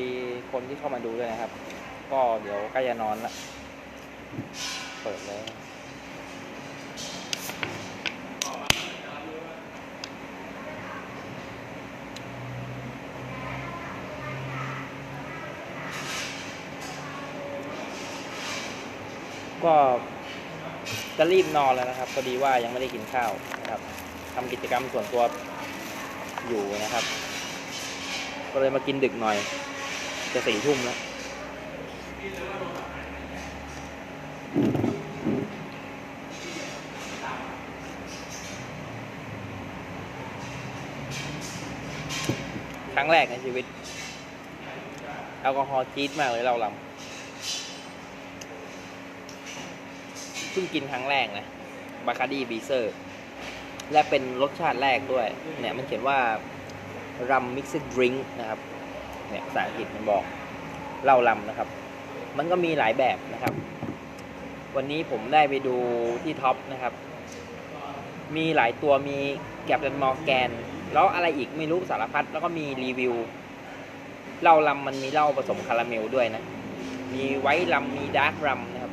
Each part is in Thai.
ดีคนที่เข้ามาดูด้วยนะครับ ก็เดี๋ยวใกล้จะนอนละ เปิดเลยก็จะรีบนอนแล้วนะครับพอดีว่ายังไม่ได้กินข้าวนะครับทำกิจกรรมส่วนตัวอยู่นะครับ ก็เลยมากินดึกหน่อย จะสี่ทุ่มแล้วครั้งแรกในชีวิตแอลกอฮอล์จี๊ดมากเลยเราลำเพิ่งกินครั้งแรกนะบาคาดีบีเซอร์ และเป็นรสชาติแรกด้วย เนี่ยมันเขียนว่ารัมมิกซ์ดริงนะครับ เนี่ยภาษาอังกฤษมันบอกเล้าลำนะครับ มันก็มีหลายแบบนะครับ วันนี้ผมได้ไปดูที่ท็อปนะครับ มีหลายตัวมีแกบเดนมอร์แกน แล้วอะไรอีกไม่รู้สารพัดแล้วก็มีรีวิวเหล้าลำมันมีเหล้าผสมคาราเมลด้วยนะ มีไวท์ลำมีดาร์กรัมนะครับ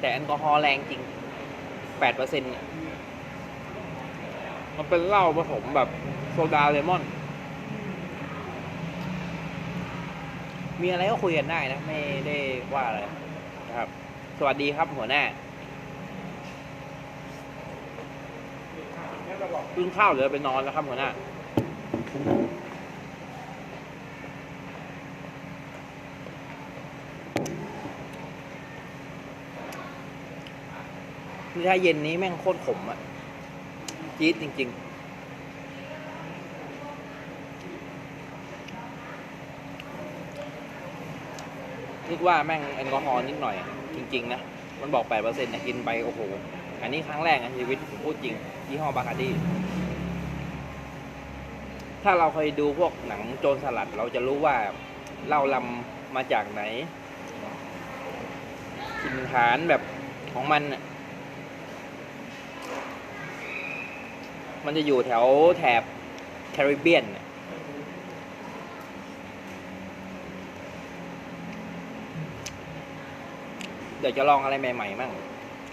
แต่แอลกอฮอล์แรงจริง 8%เนี่ย มันเป็นเหล้าผสมแบบโซดาเลมอน มีอะไรก็คุยกันได้นะ ไม่ได้ว่าอะไรนะครับ สวัสดีครับหัวหน้ากินข้าวเดี๋ยวไปนอนแล้วครับหัวหน้านี่ถ้าเย็นนี้แม่งโคตรขมอะ จี๊ดจริง ๆ นึกว่าแม่งแอลกอฮอล์นิดหน่อย จริง ๆ นะ มันบอก 8%เนี่ยกินไป โอ้โห อันนี้ครั้งแรกในชีวิตผมพูดจริง ยี่ห้อบาคาร์ดี้ถ้าเราเคยดูพวกหนังโจรสลัด เราจะรู้ว่าเหล่าลำมาจากไหนถิ่นฐานแบบของมันน่ะ มันจะอยู่แถวแถบแคริบเบียนเดี๋ยวจะลองอะไรใหม่ๆมั่ง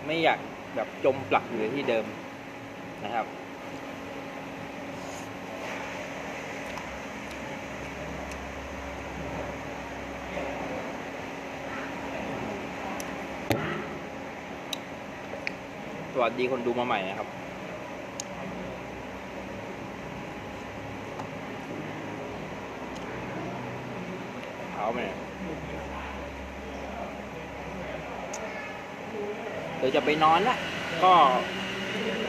ไม่อยากแบบจมปลักอยู่ที่เดิมนะครับสวัสดีคนดูมาใหม่นะครับาไหมเดี๋ยวจะไปนอนละก็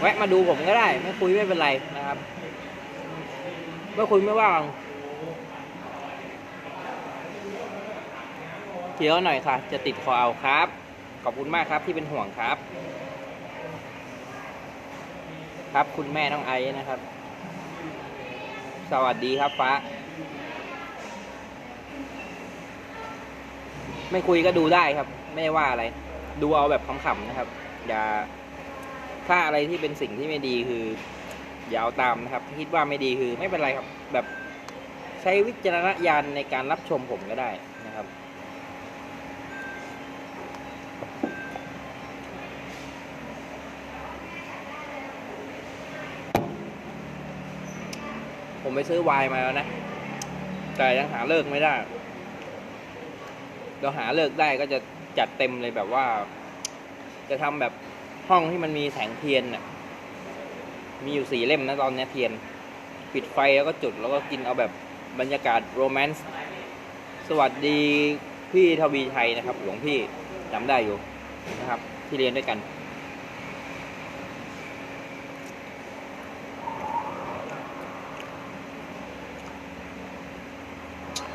แวะมาดูผมก็ได้ ไม่คุยไม่เป็นไรนะครับไม่คุยไม่ว่างเดี๋ยวหน่อยค่ะ จะติดคอเอาครับ ขอบคุณมากครับที่เป็นห่วงครับ ครับคุณแม่น้องไอ้นะครับ สวัสดีครับฟ้า ไม่คุยก็ดูได้ครับ ไม่ได้ว่าอะไร ดูเอาแบบขำๆนะครับ อย่าถ้าอะไรที่เป็นสิ่งที่ไม่ดีคือ อย่าเอาตามนะครับคิดว่าไม่ดีคือ ไม่เป็นไรครับแบบ ใช้วิจารณญาณในการรับชมผมก็ได้นะครับผมไปซื้อไวน์มาแล้วนะ แต่ยังหาเลิกไม่ได้ เราหาเลิกได้ก็จะจัดเต็มเลยแบบว่า จะทำแบบห้องที่มันมีแสงเทียนน่ะ มีอยู่สี่เล่มนะตอนนี้เทียน ปิดไฟแล้วก็จุดแล้วก็กินเอาแบบบรรยากาศโรแมนต์สวัสดีพี่ทวีชัยนะครับ หลวงพี่จำได้อยู่นะครับ ที่เรียนด้วยกัน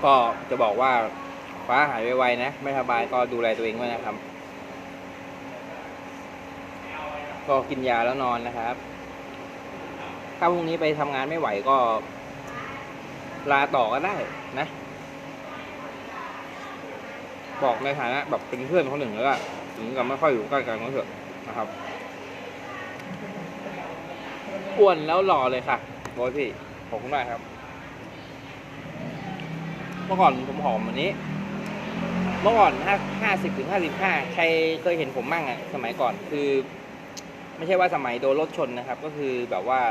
ก็จะบอกว่า ฟ้าหายไวๆนะ ไม่สบายก็ดูแลตัวเองไว้นะครับ ก็กินยาแล้วนอนนะครับ ถ้าพรุ่งนี้ไปทำงานไม่ไหวก็ ลาต่อก็ได้นะ บอกในฐานะแบบเป็นเพื่อนคนหนึ่งแล้วก็ถึงกับไม่ค่อยอยู่ใกล้กันก็เถอะนะครับอ้วนแล้วหล่อเลยค่ะโอ้ยพี่ขอบคุณมากครับ เมื่อก่อนผมผอมวันนี้ เมื่อก่อนห้าห้าสิบถึงห้าสิบห้าใครเคยเห็นผมมั่งอะสมัยก่อนคือ ไม่ใช่ว่าสมัยโดนรถชนนะครับ ก็คือแบบว่า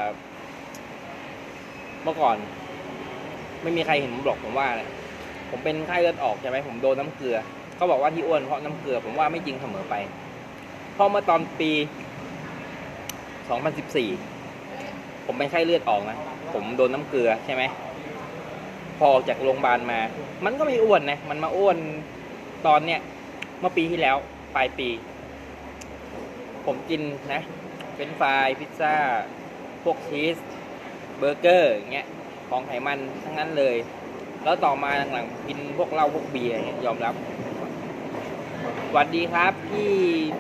เมื่อก่อน ไม่มีใครเห็นผมหรอกผมว่านะผมเป็นไข้เลือดออกใช่ไหมผมโดนน้ำเกลือเขาบอกว่าที่อ้วนเพราะน้ำเกลือ ผมว่าไม่จริงเสมอไปเพราะเมื่อตอนปี2014ผมเป็นไข้เลือดออกนะผมโดนน้ำเกลือใช่ไหมพอออกจากโรงพยาบาลมา มันก็ไม่อ้วนนะ มันมาอ้วน ตอนเนี้ยเมื่อปีที่แล้วปลายปี ผมกินนะเป็นฟรายพิซซ่า พวกชีสเบอร์เกอร์อย่างเงี้ยของไขมันทั้งนั้นเลย แล้วต่อมาหลังๆกินพวกเหล้าพวกเบียร์ยอมรับสวัสดีครับ พี่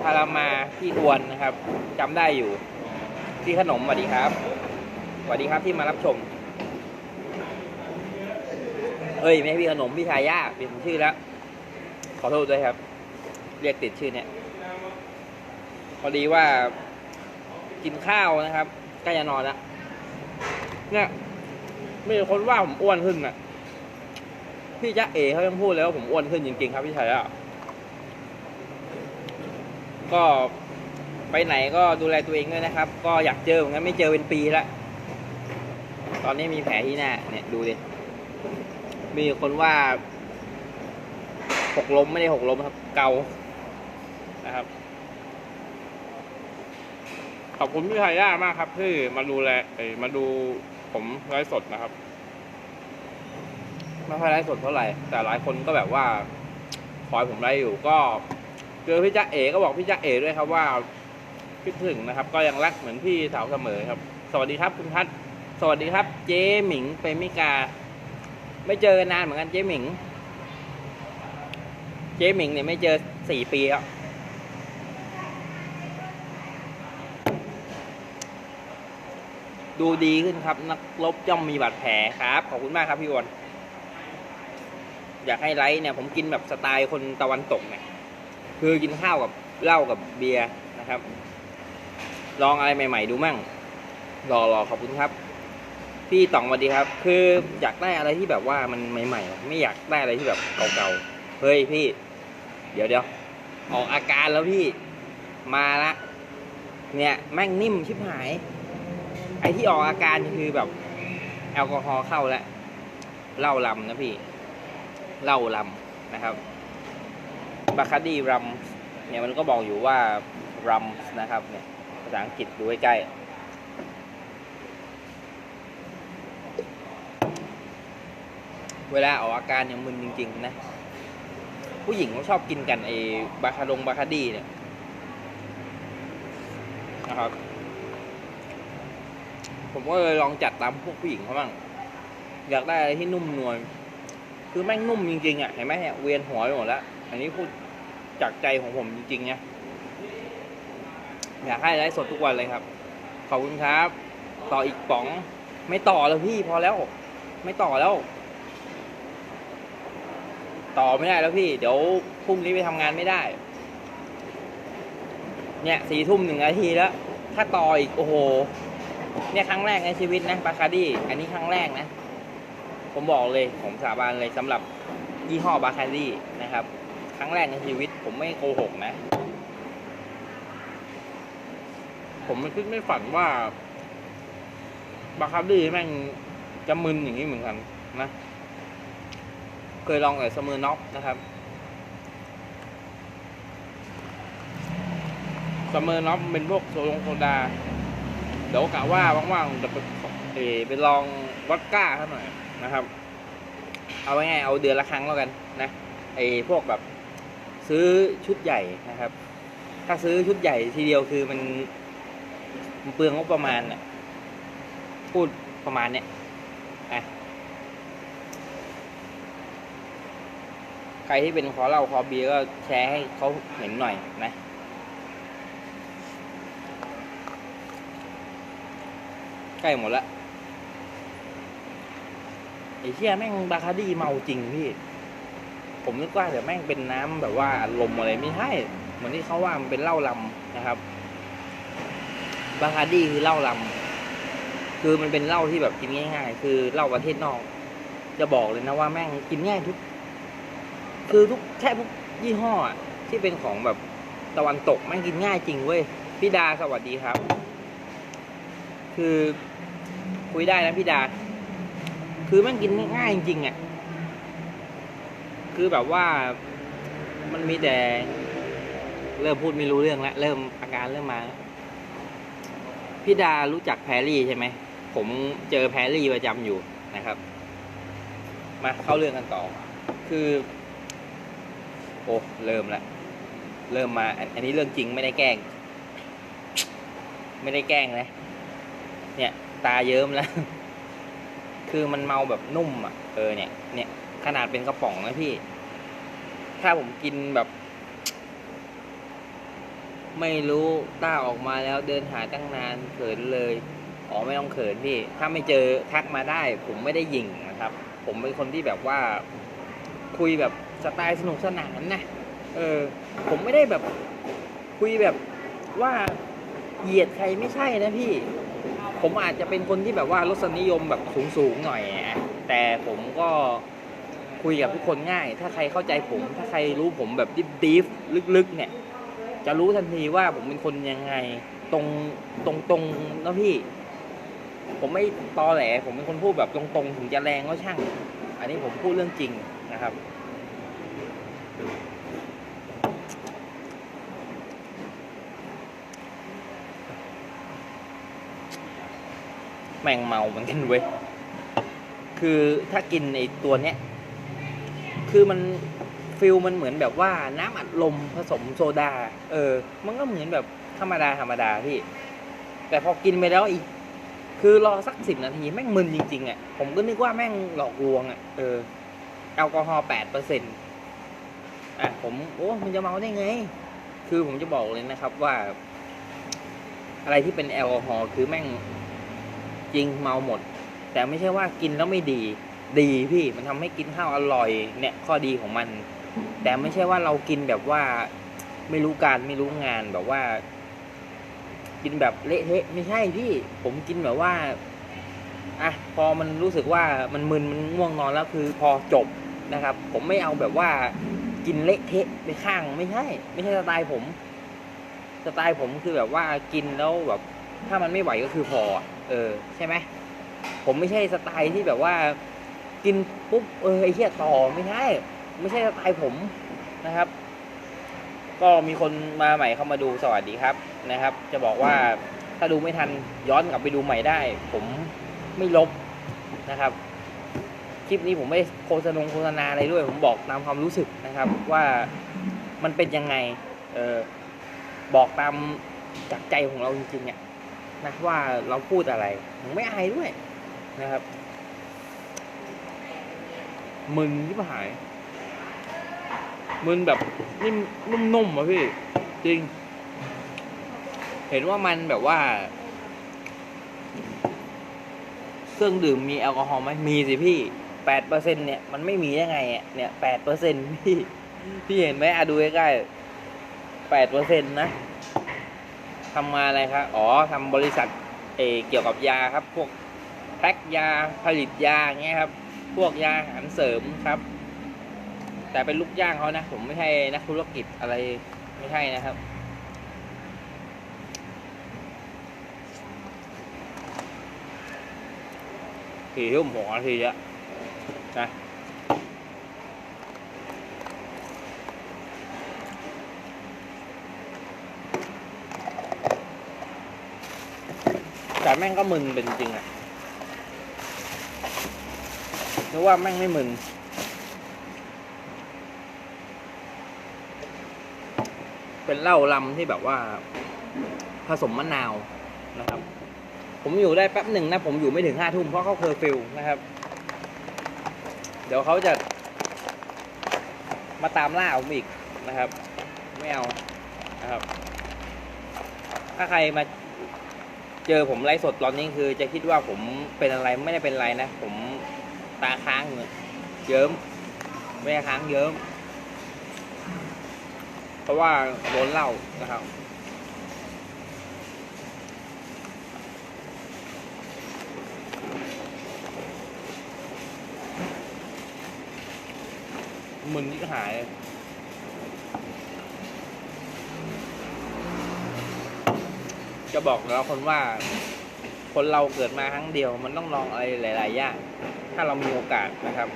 พารามาพี่อวนนะครับจำได้อยู่พี่ขนมสวัสดีครับสวัสดีครับที่มารับชมเอ้ยไม่พี่ขนมพี่ชายาเปลี่ยนชื่อแล้ว ขอโทษด้วยครับ เรียกติดชื่อเนี่ย พอดีว่ากินข้าวนะครับใกล้จะนอนแล้วเนี่ยมีคนว่าผมอ้วนขึ้นน่ะพี่จ๊ะเอ๋เขายังพูดเลยว่าผมอ้วนขึ้นจริงๆครับพี่ชายาก็ไปไหนก็ดูแลตัวเองด้วยนะครับ ก็อยากเจอเหมือนกันไม่เจอเป็นปีแล้วตอนนี้มีแผลที่หน้าเนี่ยดูดิมีคนว่า หกล้มไม่ได้หกล้มครับ เกานะครับ ขอบคุณพี่ไทย่ามากครับที่มาดูแลมาดูผมไลฟ์สดนะครับไม่ค่อยไลฟ์สดเท่าไหร่ แต่หลายคนก็แบบว่าคอยผมไลฟ์อยู่ก็เจอพี่จ๊ะเอ๋ก็บอกพี่จ๊ะเอ๋ด้วยครับว่าคิดถึงนะครับ ก็ยังรักเหมือนพี่สาวเสมอครับ สวัสดีครับคุณพัฒน์สวัสดีครับ เจ๊หมิงเปรมิกา ไม่เจอกันนานเหมือนกันเจ๊หมิง เจ๊หมิงเนี่ยไม่เจอสี่ปีแล้วดูดีขึ้นครับ นักรบย่อมมีบาดแผลครับ ขอบคุณมากครับพี่วอนอยากให้ไลฟ์เนี่ย ผมกินแบบสไตล์คนตะวันตกเนี่ยคือกินข้าวกับเหล้ากับเบียร์นะครับ ลองอะไรใหม่ ๆ ดูมั่งรอรอขอบคุณครับ พี่ต่องสวัสดีครับ คืออยากได้อะไรที่แบบว่ามันใหม่ ๆ ไม่อยากได้อะไรที่แบบเก่าๆเฮ้ยพี่ เดี๋ยวเดี๋ยวออกอาการแล้วพี่ มาละ เนี่ยแม่งนิ่มชิบหาย ไอที่ออกอาการคือแบบ แอลกอฮอล์เข้าแล้วเหล้าลำนะพี่เหล้าลำนะครับบาคาดีรัมเนี่ยมันก็บอกอยู่ว่ารัมนะครับเนี่ยภาษาอังกฤษดูใกล้ๆเวลาออกอาการเนี่ยมึนจริง ๆ นะ ผู้หญิงเขาชอบกินกันไอ้บาคาดงบาคาดีเนี่ยนะครับ ผมก็เลยลองจัดตามพวกผู้หญิงเขาบ้างอยากได้อะไรที่นุ่มนวลคือแม่งนุ่มจริงๆอะเห็นไหมเนี่ยเวียนหัวไปหมดแล้วอันนี้พูดจากใจของผมจริงๆเนี่ยอยากให้ไลฟ์สดทุกวันเลยครับ ขอบคุณครับ ต่ออีกป๋อง ไม่ต่อแล้วพี่พอแล้ว ไม่ต่อแล้ว ต่อไม่ได้แล้วพี่ เดี๋ยวพรุ่งนี้ไปทำงานไม่ได้ เนี่ยสี่ทุ่มหนึ่งนาทีแล้ว ถ้าต่ออีกโอ้โห เนี่ยครั้งแรกในชีวิตนะบาคาร์ดี้อันนี้ครั้งแรกนะ ผมบอกเลยผมสาบานเลยสำหรับยี่ห้อบาคาร์ดี้นะครับ ครั้งแรกในชีวิต ผมไม่โกหกนะ ผมไม่คิดไม่ฝันว่าบาคาร์ดี้แม่งจะมึนอย่างนี้เหมือนกันนะ เคยลองแต่สมือน็อกนะครับสเมอน็อปเป็นพวกโซลงโซดา เดี๋ยวกะว่าว่างๆจะไปไปลองวอดก้าเขาหน่อยนะครับ เอาไว้ไงายเอาเดือนละครั้งแล้วกันนะไอ้พวกแบบซื้อชุดใหญ่นะครับ ถ้าซื้อชุดใหญ่ทีเดียวคือมันเปลืองงบประมาณน่ะพูดประมาณเนี้ยอะ ครที่เป็นคอเหล้าคอเบียร์ก็แชร์ให้เขาเห็นหน่อยนะใกล้หมดละไอ้เชี่ยแม่งบาคาร์ดี้เมาจริงพี่ ผมนึกว่าแต่แม่งเป็นน้ำแบบว่าอารมอะไรไม่ใช่เหมือนที่เขาว่ามันเป็นเหล้าลำนะครับ บาคาร์ดี้คือเหล้าลคือมันเป็นเหล้าที่แบบกินง่าย ๆ คือเหล้าประเทศนอก จะบอกเลยนะว่าแม่งกินง่ายทุก คือทุกแค่ทุกยี่ห้อที่เป็นของแบบตะวันตกแม่งกินง่ายจริงเว้ยพี่ดาสวัสดีครับ คือคุยได้นะพี่ดา คือแม่งกินง่ายจริงๆอะคือแบบว่ามันมีแต่เริ่มพูดไม่รู้เรื่องแล้วเริ่มอาการเริ่มมาพี่ดารู้จักแพรรี่ใช่ไหม ผมเจอแพรรี่ประจำอยู่นะครับ มาเข้าเรื่องกันต่อ คือ อ้เริ่มแล้วเริ่มมา อันนี้เรื่องจริงไม่ได้แกล้ง ไม่ได้แกล้งนะ เนี่ย ตาเยิ้มแล้ว คือมันเมาแบบนุ่มอะ เออเนี่ย เนี่ย ขนาดเป็นกระป๋องนะพี่ ถ้าผมกินแบบ ไม่รู้ต้าออกมาแล้วเดินหาตั้งนานเขินเลย อ๋อไม่ต้องเขินพี่ ถ้าไม่เจอทักมาได้ ผมไม่ได้ยิงนะครับ ผมเป็นคนที่แบบว่าคุยแบบ สไตล์สนุกสนานนะเออผมไม่ได้แบบคุยแบบว่าเหยียดใครไม่ใช่นะพี่ ผมอาจจะเป็นคนที่แบบว่ารสนิยมแบบสูงๆหน่อย แต่ผมก็คุยกับทุกคนง่าย ถ้าใครเข้าใจผม ถ้าใครรู้ผมแบบดิฟๆลึกๆ เนี่ย จะรู้ทันทีว่าผมเป็นคนยังไง ตรงตรงตรงๆนะพี่ ผมไม่ตอแหล ผมเป็นคนพูดแบบตรงๆ ถึงจะแรงก็ช่าง อันนี้ผมพูดเรื่องจริงนะครับ แม่งเมาเหมือนกันเว้ย คือถ้ากินในตัวเนี้ย คือมันฟิลมันเหมือนแบบว่าน้ำอัดลมผสมโซดา เออ มันก็เหมือนแบบธรรมดาธรรมดาพี่ แต่พอกินไปแล้วอีก คือรอสักสิบนาทีแม่งมึนจริงๆอะ ผมก็นึกว่าแม่งหลอกลวงอะ เออ แอลกอฮอล์แปดเปอร์เซ็นต์อะผมโอ้มันจะเมาได้ไง คือผมจะบอกเลยนะครับว่า อะไรที่เป็นแอลกอฮอล์คือแม่ง จริงเมาหมด แต่ไม่ใช่ว่ากินแล้วไม่ดี ดีพี่มันทำให้กินข้าวอร่อยเนี่ยข้อดีของมัน แต่ไม่ใช่ว่าเรากินแบบว่าไม่รู้การไม่รู้งานแบบว่า กินแบบเละเทะไม่ใช่พี่ผมกินแบบว่าอะพอมันรู้สึกว่ามันมึนมันง่วงนอนแล้วคือพอจบนะครับ ผมไม่เอาแบบว่ากินเละเทะไปข้างไม่ใช่ ไม่ใช่สไตล์ผมสไตล์ผมคือแบบว่ากินแล้วแบบ ถ้ามันไม่ไหวก็คือพอ เออ ใช่ไหมผมไม่ใช่สไตล์ที่แบบว่า กินปุ๊บเออไอ้เหี้ยต่อไม่ใช่ไม่ใช่สไตล์ผมนะครับ ก็มีคนมาใหม่เข้ามาดูสวัสดีครับนะครับ จะบอกว่าถ้าดูไม่ทันย้อนกลับไปดูใหม่ได้ ผมไม่ลบนะครับ คลิปนี้ผมไม่โฆษณาโฆษณาอะไรด้วย ผมบอกตามความรู้สึกนะครับ ว่ามันเป็นยังไง เออบอกตามจากใจของเราจริงๆอะ นะว่าเราพูดอะไรผมไม่อายด้วยนะครับ มึนที่หาย มึนแบบนิ่มนุ่มๆอะพี่ จริง เห็นว่ามันแบบว่า เครื่องดื่มมีแอลกอฮอล์ไหมมีสิพี่แปดเปอร์เซ็นเนี่ยมันไม่มีได้ไงอะเนี่ยแปดเปอร์เซ็นพี่ พี่เห็นไหมอะดูใกล้ๆแปดเปอร์เซ็นนะ ทำมาอะไรครับอ๋อทำบริษัทเอเกี่ยวกับยาครับ พวกแพ็คยาผลิตยาเงี้ยครับ พวกยาอาหารเสริมครับ แต่เป็นลูกจ้างเขานะ ผมไม่ใช่นักธุรกิจอะไรไม่ใช่นะครับสี่ทุ่มหกนาทีแล้วนะ แต่แม่งก็มึนเป็นจริงอะนึกว่าแม่งไม่มึนเป็นเหล้าลำที่แบบว่า ผสมมะนาวนะครับ ผมอยู่ได้แป๊บหนึ่งนะ ผมอยู่ไม่ถึงห้าทุ่มเพราะเขาเคอร์ฟิวนะครับ เดี๋ยวเขาจะ มาตามล่าผมอีกนะครับ ไม่เอานะครับ ถ้าใครมา เจอผมไลฟ์สดตอนนี้คือ จะคิดว่าผมเป็นอะไรไม่ได้เป็นไรนะ ผมตาค้างเยิ้มไม่ค้างเยิ้มเพราะว่าโดนเหล้านะครับมึนยิ่หาย จะบอกแล้วคนว่า คนเราเกิดมาครั้งเดียว มันต้องลองอะไรหลาย ๆ อย่าง ถ้าเรามีโอกาสนะครับ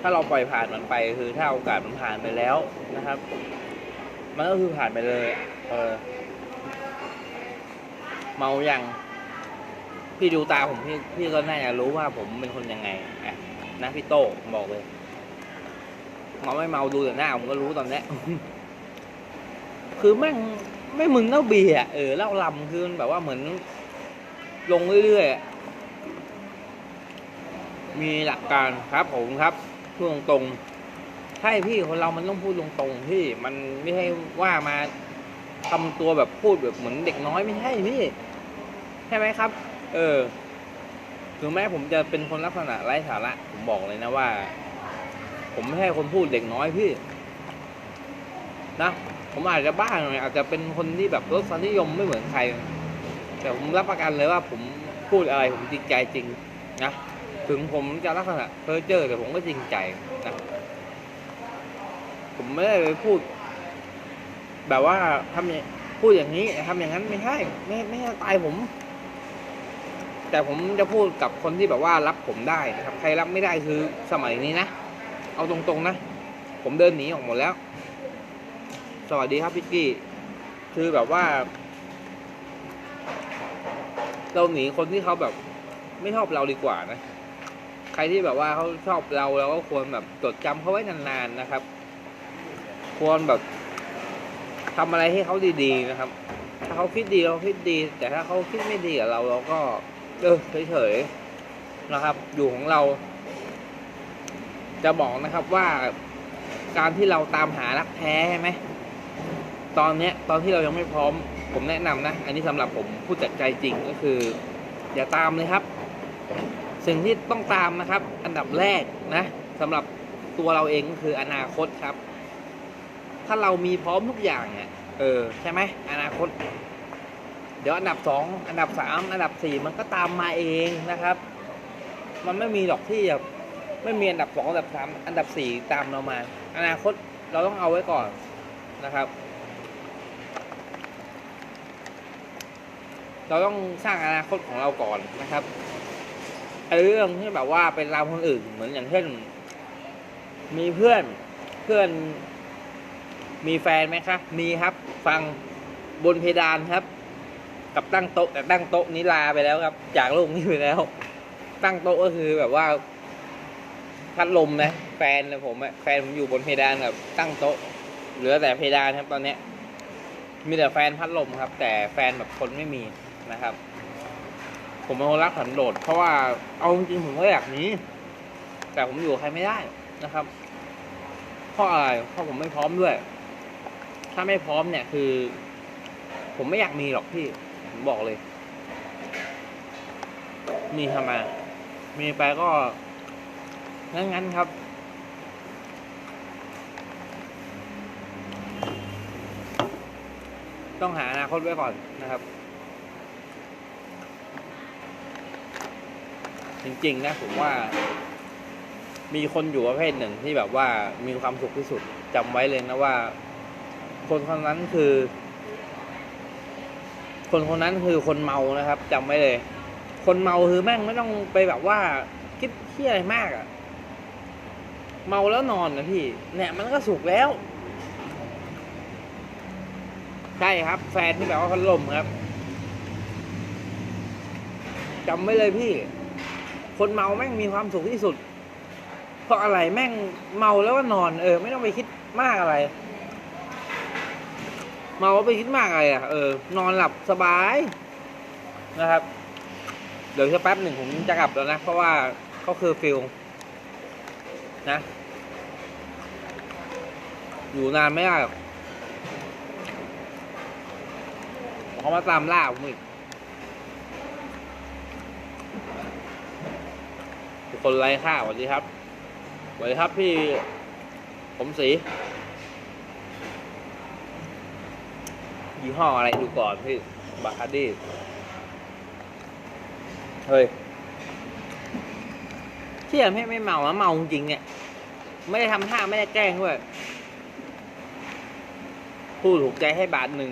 ถ้าเราปล่อยผ่านมันไป คือถ้าโอกาสมันผ่านไปแล้วนะครับ มันก็คือผ่านไปเลย เออ เมาอยังพี่ดูตาผมพี่พี่ก็น่าจะรู้ว่าผมเป็นคนยังไงอะนะพี่โต้บอกเลยเมาไม่เมาดูแต่หน้าผมก็รู้ตอนนี้คือแม่ง ไม่มึนเล่าเบียร์อะเออเหล่าลำคือมันแบบว่าเหมือน ลงเรื่อยๆมีหลักการครับผมครับพูดตรงๆใช่พี่คนเรามันต้องพูดตรงๆพี่มันไม่ใช่ว่ามาทำตัวแบบพูดแบบเหมือนเด็กน้อยไม่ใช่พี่ใช่ไหมครับ เออถึงแม้ผมจะเป็นคนลักษณะไร้สาระผมบอกเลยนะว่า ผมไม่ใช่คนพูดเด็กน้อยพี่ นะ ผมอาจจะบ้าหน่อยอาจจะเป็นคนที่แบบรสนิยมไม่เหมือนใคร แต่ผมรับประกันเลยว่าผมพูดอะไรผมจริงใจจริงนะถึงผมจะลักษณะเพ้อเจ้อแต่ผมก็จริงใจนะผมไม่ได้ไปพูด แบบว่าทำพูดอย่างนี้ทำอย่างนั้นไม่ใช่ไม่ไม่ใช่ตล์ผม แต่ผมจะพูดกับคนที่แบบว่ารับผมได้นะครับ ใครรับไม่ได้คือสมัยนี้นะเอาตรงๆนะผมเดินหนีออกหมดแล้ว สวัสดีครับพี่กี้ คือแบบว่า เราหนีคนที่เขาแบบ ไม่ชอบเราดีกว่านะ ใครที่แบบว่าเขาชอบเราเราก็ควรแบบจดจำเขาไว้นานๆนะครับ ควรแบบทำอะไรให้เขาดีๆนะครับ ถ้าเขาคิดดีเราคิดดี แต่ถ้าเขาคิดไม่ดีกับเราเราก็ เออเฉยๆนะครับ อยู่ของเรา จะบอกนะครับว่าการที่เราตามหารักแท้ใช่ไหม ตอนเนี้ยตอนที่เรายังไม่พร้อม ผมแนะนำนะ อันนี้สำหรับผมพูดจากใจจริงก็คือ อย่าตามเลยครับ สิ่งที่ต้องตามนะครับ อันดับแรกนะสำหรับตัวเราเองก็คืออนาคตครับ ถ้าเรามีพร้อมทุกอย่างเนี่ยเออใช่ไหมอนาคต เดี๋ยวอันดับสองอันดับสามอันดับสี่มันก็ตามมาเองนะครับ มันไม่มีหรอกที่แบบไม่มีอันดับสองอันดับสามอันดับสี่ตามเรามา อนาคตเราต้องเอาไว้ก่อนนะครับ เราต้องสร้างอนาคตของเราก่อนนะครับเรื่องที่แบบว่าเป็นเราคนอื่น เหมือนอย่างเช่น มีเพื่อนเพื่อน มีแฟนไหมครับมีครับ ฟังบนเพดานครับ กับตั้งโต๊ะแต่ตั้งโต๊ะนี้ลาไปแล้วครับ จากโลกนี้ไปแล้ว ตั้งโต๊ะก็คือแบบว่าพัดลมนะแฟนนะผมอะแฟนผมอยู่บนเพดานกับ ตั้งโต๊ะ เหลือแต่เพดานครับตอนเนี้ยมีแต่แฟนพัดลมครับ แต่แฟนแบบคนไม่มี นะครับ ผมเป็นคนรักสันโดษเพราะว่าเอาจริงๆผมก็อยากหนีแต่ผมอยู่ใครไม่ได้นะครับเพราะอะไรเพราะผมไม่พร้อมด้วย ถ้าไม่พร้อมเนี่ยคือ ผมไม่อยากมีหรอกพี่ผมบอกเลย มีทำไมมีไปก็งั้นงั้นๆครับ ต้องหาอนาคตไว้ก่อนนะครับ จริง ๆ นะผมว่า มีคนอยู่ประเภทหนึ่งที่แบบว่ามีความสุขที่สุดจำไว้เลยนะว่า คนคนนั้นคือ คนคนนั้นคือคนเมานะครับจำไว้เลย คนเมาคือแม่งไม่ต้องไปแบบว่าคิดที่อะไรมากอะ่ะ เมาแล้วนอนนะพี่เนี่ยมันก็สุขแล้วใช่ครับ แฟนที่แบบว่าพัดลมครับจำไว้เลยพี่ คนเมาแม่งมีความสุขที่สุด เพราะอะไรแม่งเมาแล้วก็นอนเออ ไม่ต้องไปคิดมากอะไร เมาไปคิดมากอะไรอะเออนอนหลับสบายนะครับ เดี๋ยวสักแป๊บหนึ่งผมจะกลับแล้วนะ เพราะว่าเขาคือฟิลนะ อยู่นานไม่ได้เขามาตามล่าผมอีกทุก คนไร้ค่าสวัสดีครับสวัสดีครับพี่ผมสียี่ห้ออะไรดูก่อนพี่บาคาร์ดี้เฮ้ยเที่ยไม่ไม่เมาแล้วเมาจริงเนี่ย ไม่ได้ทำท่าไม่ได้แกล้งด้วยพูดถูกใจให้บาทหนึ่ง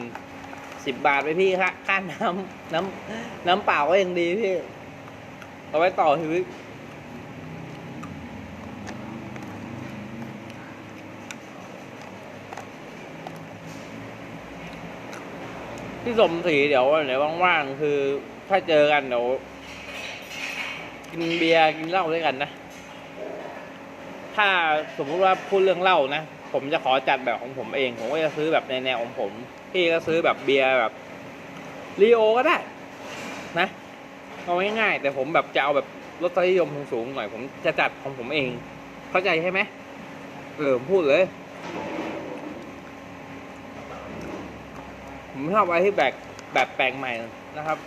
สิบบาทไปพี่ค่าค่าน้ำน้ำน้ำเปล่าก็ยังดีพี่ เอาไว้ต่อชีวิต ที่สมศรีเดี๋ยวเดี๋ยวว่างๆ คือถ้าเจอกันเดี๋ยวกินเบียร์กินเหล้าด้วยกันนะ ถ้าสมมุติว่าพูดเรื่องเหล้านะ ผมจะขอจัดแบบของผมเอง ผมก็จะซื้อแบบในแนวของผม พี่ก็ซื้อแบบเบียร์แบบรีโอก็ได้ นะเอาง่ายๆแต่ผมแบบจะเอาแบบรสนิยมสูงๆหน่อย ผมจะจัดของผมเอง เข้าใจใช่ไหมเออพูดเลย ผมชอบอะไรที่แบบแบบแปลกใหม่นะครับ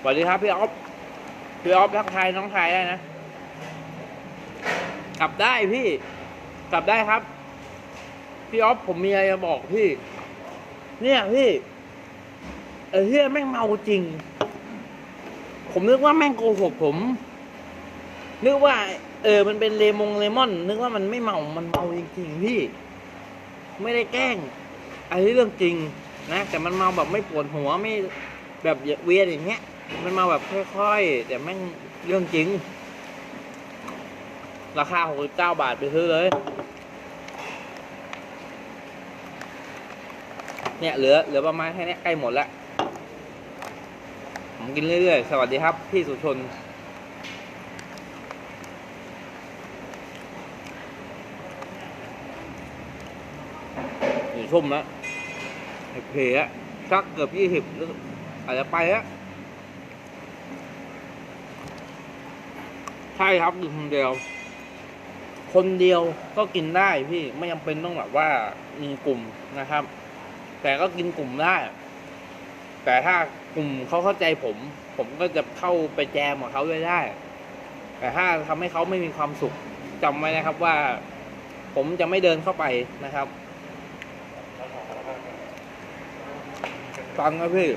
สวัสดีครับพี่ออฟพี่ออฟทักทายน้องชายได้นะ กลับได้พี่ กลับได้ครับ พี่ออฟผมมีอะไรจะบอกพี่ เนี่ยพี่ เออเฮียแม่งเมาจริง ผมนึกว่าแม่งโกหกผม นึกว่า เออ มันเป็นเลมงเลมอน นึกว่ามันไม่เมา มันเมาจริงๆพี่ ไม่ได้แกล้งอันนี้เรื่องจริงนะ แต่มันเมาแบบไม่ปวดหัวไม่แบบเวียนอย่างเงี้ย มันมาแบบค่อยๆ แต่แม่งเรื่องจริง ราคาหกสิบเก้าบาทไปซื้อเลย เนี่ยเหลือเหลือประมาณแค่เนี้ยใกล้หมดแล้ว ผมกินเรื่อยๆ สวัสดีครับ พี่สุชน อยู่ชุ่มแล้วเพลอะสักเกือบยี่สิบอาจจะไปแล้วใช่ครับอยู่คนเดียว คนเดียวก็กินได้พี่ไม่จำเป็นต้องแบบว่ามีกลุ่มนะครับ แต่ก็กินกลุ่มได้ แต่ถ้า กลุ่มเขาเข้าใจผม ผมก็จะเข้าไปแจมกับเขาด้วยได้ แต่ถ้าทำให้เขาไม่มีความสุขจำไว้นะครับว่า ผมจะไม่เดินเข้าไปนะครับฟังนะพี่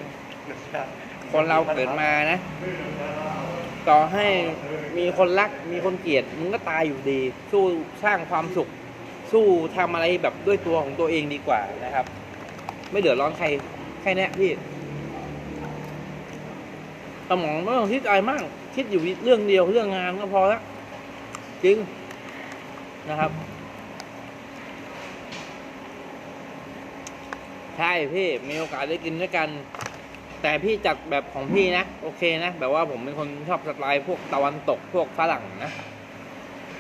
คนเราเกิดมานะ ต่อให้มีคนรักมีคนเกลียดมึงก็ตายอยู่ดี สู้สร้างความสุข สู้ทำอะไรแบบด้วยตัวของตัวเองดีกว่านะครับ ไม่เดือดร้อนใครแค่นี้พี่ สมองไม่ต้องคิดอะไรมาก คิดอยู่เรื่องเดียวเรื่องงานก็พอแล้วจริงนะครับ ใช่พี่มีโอกาสได้กินด้วยกัน แต่พี่จัดแบบของพี่นะ โอเคนะ แบบว่าผมเป็นคนชอบสไตล์พวกตะวันตกพวกฝรั่งนะ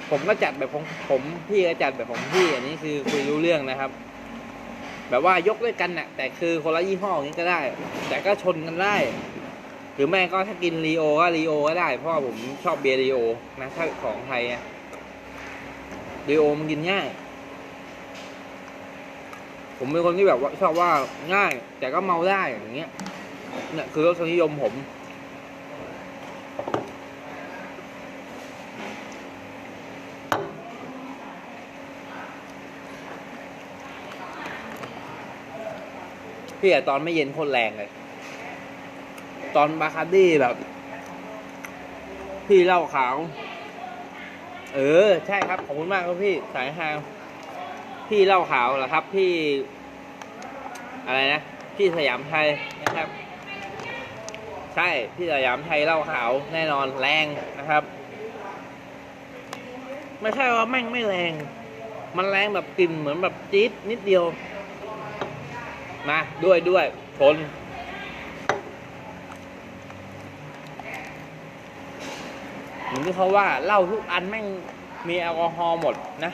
ผมก็จัดแบบของผมพี่ก็จัดแบบของพี่ อันนี้คือคุยรู้เรื่องนะครับแบบว่ายกด้วยกันนะ่ะแต่คือคนละยี่ห้ออย่างนี้ก็ได้ แต่ก็ชนกันได้ หรือไม่ก็ถ้ากินรีโอก็รีโอก็ได้ เพราะว่าผมชอบเบียร์รีโอนะถ้าของไทยอะรีโอมันกินง่าย ผมเป็นคนที่แบบว่าชอบว่าง่าย แต่ก็เมาได้อย่างเงี้ยเนี่ยคือรสนิยมผมพี่อะตอนไม่เย็นโคตรแรงเลย ตอนบาคาร์ดี้แบบ พี่เหล้าขาว เออ ใช่ครับ ขอบคุณมากครับพี่สายฮางพี่เหล้าขาวเหรอครับ พี่ อะไรนะ พี่สยามไทยนะครับ ใช่ พี่สยามไทยเหล้าขาวแน่นอนแรงนะครับ ไม่ใช่ว่าแม่งไม่แรง มันแรงแบบกลิ่นเหมือนแบบจี๊ดนิดเดียว มาด้วยด้วยชน หมือนที่เขาว่าเหล้าทุกอันแม่งมีแอลกอฮอล์หมดนะ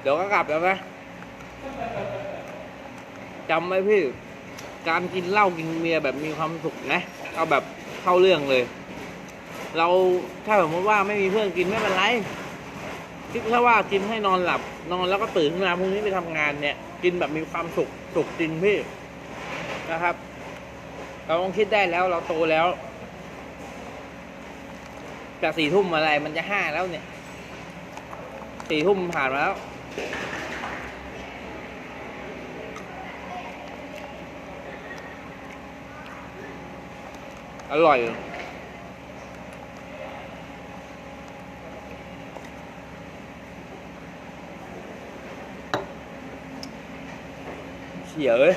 เดี๋ยวก็กลับแล้วนะจำไว้พี่ การกินเหล้ากินเบียแบบมีความสุขนะ เอาแบบเข้าเรื่องเลย เราถ้าสมมติว่าไม่มีเพื่อนกินไม่เป็นไรคิดแค่ว่ากินให้นอนหลับ นอนแล้วก็ตื่นขึ้นมาพรุ่งนี้ไปทำงานเนี่ย กินแบบมีความสุข สุขจริงพี่นะครับ เราต้องคิดได้แล้วเราโตแล้วจากสี่ทุ่มอะไรมันจะห้าแล้วเนี่ยสี่ทุ่มผ่านมาแล้วอร่อย เฉียเอ้ย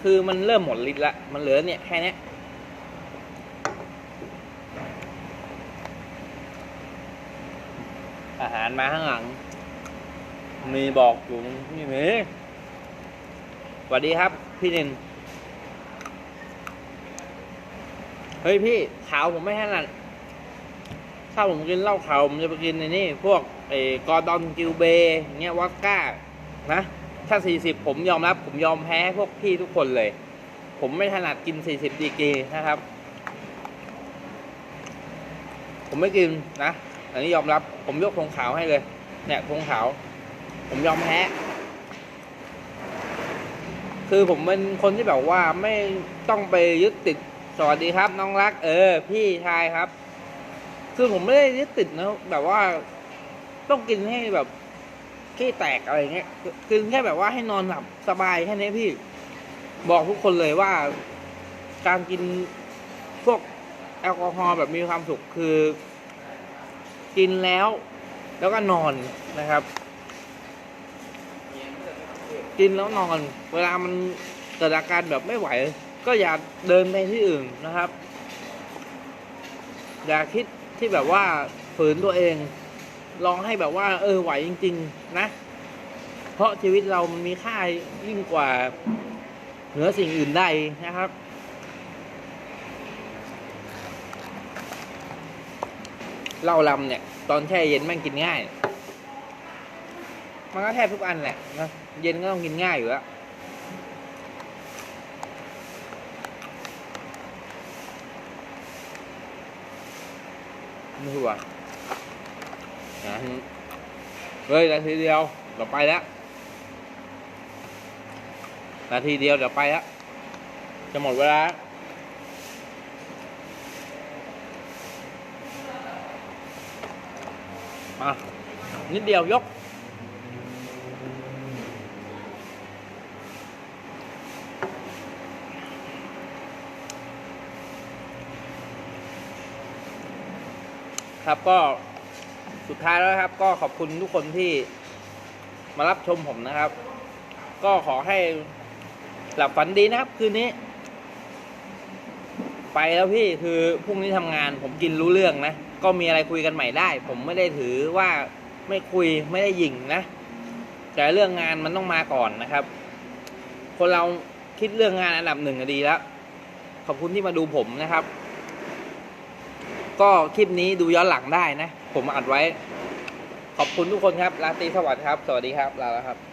คือมันเริ่มหมดฤทธิ์ละ มันเหลือเนี่ยแค่เนี้ยอาหารมาข้างหลัง มีบอกอยู่นี่มีสวัสดีครับ พี่นิน เฮ้ยพี่ขาวผมไม่ถนัดถ้าผมกินเหล้าขาวผมจะไปกินในนี่ พวก ไอ้กอร์ดอนกิลเบเงี้ยวอดก้านะ ถ้า 40 ผมยอมรับ ผมยอมแพ้พวกพี่ทุกคนเลย ผมไม่ถนัดกิน 40 ดีกรีนะครับ ผมไม่กินนะ อันนี้ยอมรับ ผมยกธงขาวให้เลย เนี่ยธงขาว ผมยอมแพ้ คือผมเป็นคนที่แบบว่าไม่ต้องไปยึดติด สวัสดีครับ น้องรัก เออ พี่ชายครับ คือผมไม่ได้ยึดติดนะแบบว่า ต้องกินให้แบบขี้แตกอะไรเงี้ยคือแค่แบบว่าให้นอนหลับสบายแค่นี้พี่ บอกทุกคนเลยว่า การกินพวกแอลกอฮอล์แบบมีความสุขคือ กินแล้ว แล้วก็นอนนะครับ กินแล้วนอน เวลามันเกิดอาการแบบไม่ไหว ก็อย่าเดินไปที่อื่นนะครับ อย่าคิดที่แบบว่าฝืนตัวเอง ลองให้แบบว่า เออไหวจริง ๆ นะ เพราะชีวิตเรามันมีค่ายิ่งกว่า เหนือสิ่งอื่นใดนะครับ เหล้าลำเนี่ย ตอนแช่เย็นแม่งกินง่าย มันก็แทบทุกอันแหละนะเย็นก็ต้องกินง่ายอยู่แล้วไม่รู้อะ นะเฮ้ยนาทีเดียวเดี๋ยวไปแล้ว นาทีเดียวเดี๋ยวไปแล้วจะหมดเวลามานิดเดียวยก ครับก็ ท้ายแล้วครับ ก็ขอบคุณทุกคนที่มารับชมผมนะครับ ก็ขอให้หลับฝันดีนะครับ คืนนี้ ไปแล้วพี่คือพรุ่งนี้ทำงาน ผมกินรู้เรื่องนะ ก็มีอะไรคุยกันใหม่ได้ ผมไม่ได้ถือว่าไม่คุยไม่ได้ยิงนะ แต่เรื่องงานมันต้องมาก่อนนะครับ คนเราคิดเรื่องงานอันดับหนึ่งก็ดีแล้ว ขอบคุณที่มาดูผมนะครับ ก็คลิปนี้ดูย้อนหลังได้นะ ผมอัดไว้ ขอบคุณทุกคนครับราตรีสวัสดิ์ครับ สวัสดีครับลาแล้วครับ